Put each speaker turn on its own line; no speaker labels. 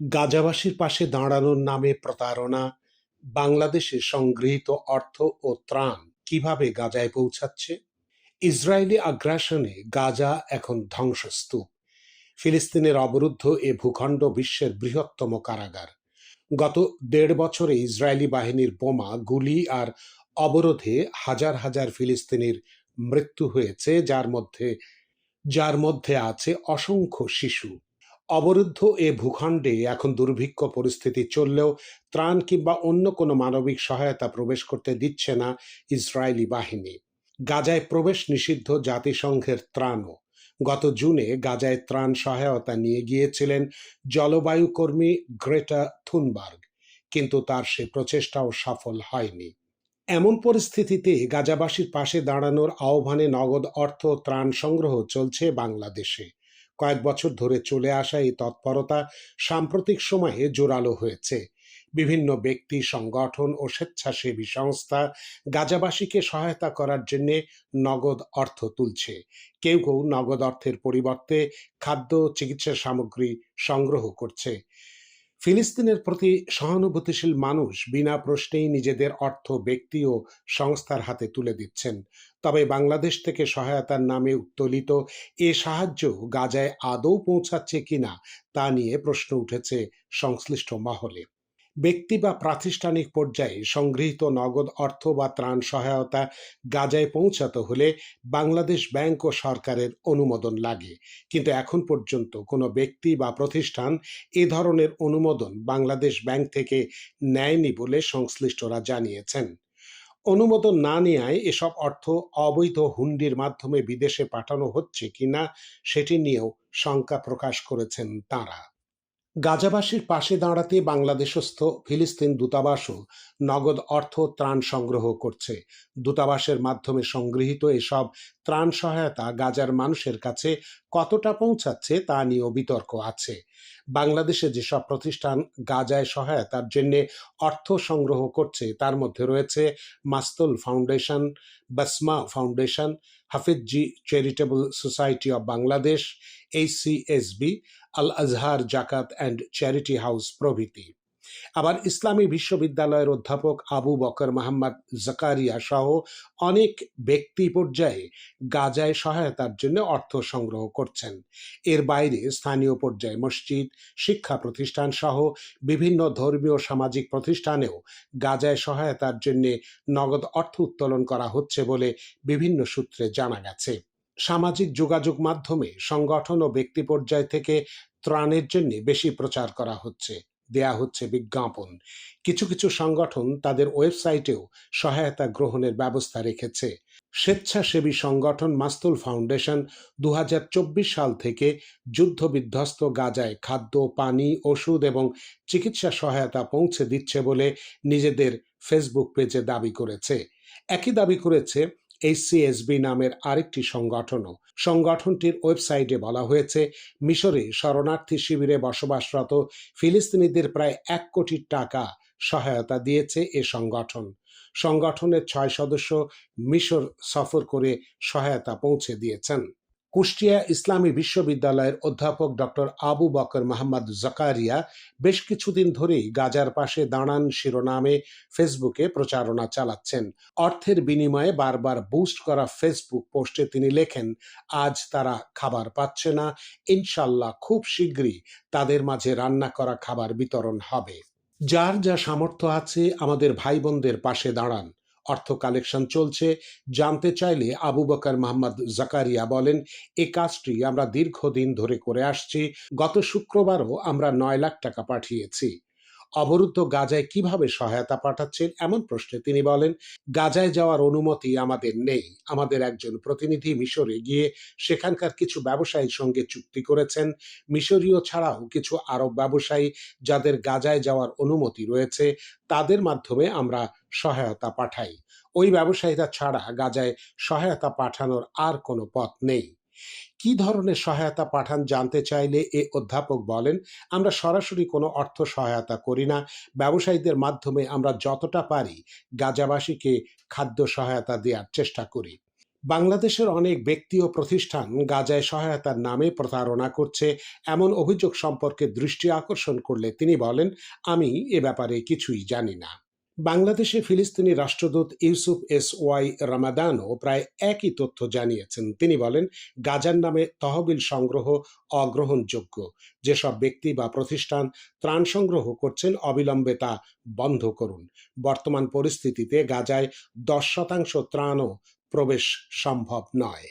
গাজাবাসীর পাশে দাঁড়ানোর নামে প্রতারণা বাংলাদেশে সংগৃহীত অর্থ ও ত্রাণ কীভাবে গাজায় পৌঁছাচ্ছে? ইসরায়েলি আগ্রাসনে গাজা এখন ধ্বংসস্তূপ। ফিলিস্তিনের অবরুদ্ধ এ ভূখণ্ড বিশ্বের বৃহত্তম কারাগার। গত দেড় বছরে ইসরায়েলি বাহিনীর বোমা, গুলি আর অবরোধে হাজার হাজার ফিলিস্তিনির মৃত্যু হয়েছে, যার মধ্যে যার মধ্যে আছে অসংখ্য শিশু। অবরুদ্ধ এ ভূখণ্ডে এখন দুর্ভিক্ষ পরিস্থিতি চললেও ত্রাণ কিংবা অন্য কোনো মানবিক সহায়তা প্রবেশ করতে দিচ্ছে না ইসরায়েলি বাহিনী। গাজায় প্রবেশ নিষিদ্ধ জাতিসংঘের ত্রাণও। গত জুনে গাজায় ত্রাণ সহায়তা নিয়ে গিয়েছিলেন জলবায়ু কর্মী গ্রেটা থুনবার্গ, কিন্তু তার সে প্রচেষ্টাও সফল হয়নি। এমন পরিস্থিতিতে গাজাবাসীর পাশে দাঁড়ানোর আহ্বানে নগদ অর্থ ত্রাণ সংগ্রহ চলছে বাংলাদেশে। কয়েক বছর ধরে চলে আসা এই তৎপরতা সাম্প্রতিক সময়ে জোরালো হয়েছে। বিভিন্ন ব্যক্তি, সংগঠন ও স্বেচ্ছাসেবী সংস্থা গাজাবাসীকে সহায়তা করার জন্য নগদ অর্থ তুলছে। কেউ কেউ নগদ অর্থের পরিবর্তে খাদ্য, চিকিৎসা সামগ্রী সংগ্রহ করছে। ফিলিস্তিনের প্রতি সহানুভূতিশীল মানুষ বিনা প্রশ্নেই নিজেদের অর্থ, ব্যক্তি ও সংস্থার হাতে তুলে দিচ্ছেন। তবে বাংলাদেশ থেকে সহায়তার নামে উত্তোলিত এ সাহায্য গাজায় আদৌ পৌঁছাচ্ছে কিনা তা নিয়ে প্রশ্ন উঠেছে সংশ্লিষ্ট মহলে। ব্যক্তি বা প্রাতিষ্ঠানিক পর্যায়ে সংগৃহীত নগদ অর্থ বা ত্রাণ সহায়তা গাজায় পৌঁছাতে হলে বাংলাদেশ ব্যাংক ও সরকারের অনুমোদন লাগে। কিন্তু এখন পর্যন্ত কোনো ব্যক্তি বা প্রতিষ্ঠান এ ধরনের অনুমোদন বাংলাদেশ ব্যাংক থেকে নেয়নি বলে সংশ্লিষ্টরা জানিয়েছেন। অনুমোদন না নেওয়ায় এসব অর্থ অবৈধ হুন্ডির মাধ্যমে বিদেশে পাঠানো হচ্ছে কিনা সেটি নিয়েও শঙ্কা প্রকাশ করেছেন তাঁরা। গাজাবাসীর পাশে দাঁড়াতে বাংলাদেশস্থ ফিলিস্তিন দূতাবাসও নগদ অর্থ ত্রাণ সংগ্রহ করছে। দূতাবাসের মাধ্যমে সংগৃহীত এসব ত্রাণ সহায়তা গাজার মানুষের কাছে কতটা পৌঁছাচ্ছে তা নিয়েও বিতর্ক আছে। বাংলাদেশে যেসব প্রতিষ্ঠান গাজায় সহায়তার জন্য অর্থ সংগ্রহ করছে, তার মধ্যে রয়েছে Mastul foundation, Basma foundation Hafizi charitable society of Bangladesh, HCSB, Al Azhar Zakat and charity house প্রভৃতি। আবার ইসলামী বিশ্ববিদ্যালয়ের অধ্যাপক আবু বকর মাহমদ জাকারিয়া সহ অনেক ব্যক্তি পর্যায়ে গাজায় সহায়তার জন্য অর্থ সংগ্রহ করছেন। এর বাইরে স্থানীয় পর্যায়ে মসজিদ, শিক্ষা প্রতিষ্ঠান সহ বিভিন্ন ধর্মীয় সামাজিক প্রতিষ্ঠানেও গাজায় সহায়তার জন্য নগদ অর্থ উত্তোলন করা হচ্ছে বলে বিভিন্ন সূত্রে জানা গেছে। সামাজিক যোগাযোগ মাধ্যমে সংগঠন ও ব্যক্তি পর্যায় থেকে ত্রাণের জন্য বেশি প্রচার করা হচ্ছে। দেয়া হচ্ছে বিজ্ঞাপন। কিছু কিছু সংগঠন তাদের ওয়েবসাইটেও সহায়তা গ্রহণের ব্যবস্থা রেখেছে। স্বেচ্ছাসেবী সংগঠন মাস্তুল ফাউন্ডেশন দু হাজার চব্বিশ সাল থেকে যুদ্ধ বিধ্বস্ত গাজায় খাদ্য, পানি, ওষুধ এবং চিকিৎসা সহায়তা পৌঁছে দিচ্ছে বলে নিজেদের ফেসবুক পেজে দাবি করেছে। একই দাবি করেছে এইচসিএসবি নামের আরেকটি সংগঠনও। সংগঠনটির ওয়েবসাইটে বলা হয়েছে, মিশরে শরণার্থী শিবিরে বসবাসরত ফিলিস্তিনিদের প্রায় এক কোটি টাকা সহায়তা দিয়েছে এ সংগঠন। সংগঠনের ছয় সদস্য মিশর সফর করে সহায়তা পৌঁছে দিয়েছেন। কুষ্টিয়া ইসলামী বিশ্ববিদ্যালয়ের অধ্যাপক ডক্টর আবু বকর মোহাম্মদ জাকারিয়া বেশ কিছুদিন ধরেই গাজার পাশে দাঁড়ান শিরোনামে ফেসবুকে প্রচারণা চালাচ্ছেন। অর্থের বিনিময়ে বারবার বুস্ট করা ফেসবুক পোস্টে তিনি লেখেন, আজ তারা খাবার পাচ্ছে না, ইনশাল্লাহ খুব শীঘ্রই তাদের মাঝে রান্না করা খাবার বিতরণ হবে। যার যা সামর্থ্য আছে, আমাদের ভাই বোনদের পাশে দাঁড়ান। অর্থ কালেকশন চলছে। জানতে চাইলে আবু বকর মোহাম্মদ জাকারিয়া বলেন, এ কাজটি আমরা দীর্ঘদিন ধরে করে আসছি। গত শুক্রবারও আমরা নয় লাখ টাকা পাঠিয়েছি। অবরুদ্ধ গাজায় কীভাবে সহায়তা পাঠাচ্ছেন এমন প্রশ্নে তিনি বলেন, গাজায় যাওয়ার অনুমতি আমাদের নেই। আমাদের একজন প্রতিনিধি মিশরে গিয়ে সেখানকার কিছু ব্যবসায়ীর সঙ্গে চুক্তি করেছেন। মিশরীয় ছাড়াও কিছু আরব ব্যবসায়ী যাদের গাজায় যাওয়ার অনুমতি রয়েছে, তাদের মাধ্যমে আমরা সহায়তা পাঠাই। ওই ব্যবসায়ীরা ছাড়া গাজায় সহায়তা পাঠানোর আর কোনো পথ নেই। কি ধরনের সহায়তা পাঠান জানতে চাইলে এ অধ্যাপক বলেন, আমরা সরাসরি কোনো অর্থ সহায়তা করি না। ব্যবসায়ীদের মাধ্যমে আমরা যতটা পারি গাজাবাসীকে খাদ্য সহায়তা দেওয়ার চেষ্টা করি। বাংলাদেশের অনেক ব্যক্তি ও প্রতিষ্ঠান গাজায় সহায়তার নামে প্রতারণা করছে। এমন অভিযোগ সম্পর্কে দৃষ্টি আকর্ষণ করলে তিনি বলেন, আমি এ ব্যাপারে কিছুই জানি না। বাংলাদেশে ফিলিস্তিনি রাষ্ট্রদূত ইউসুফ এস ওয়াই রামাদানও প্রায় একই তথ্য জানিয়েছেন। তিনি বলেন, গাজার নামে তহবিল সংগ্রহ অগ্রহণযোগ্য। যেসব ব্যক্তি বা প্রতিষ্ঠান ত্রাণ সংগ্রহ করছেন, অবিলম্বে তা বন্ধ করুন। বর্তমান পরিস্থিতিতে গাজায় দশ শতাংশ ত্রাণও প্রবেশ সম্ভব নয়।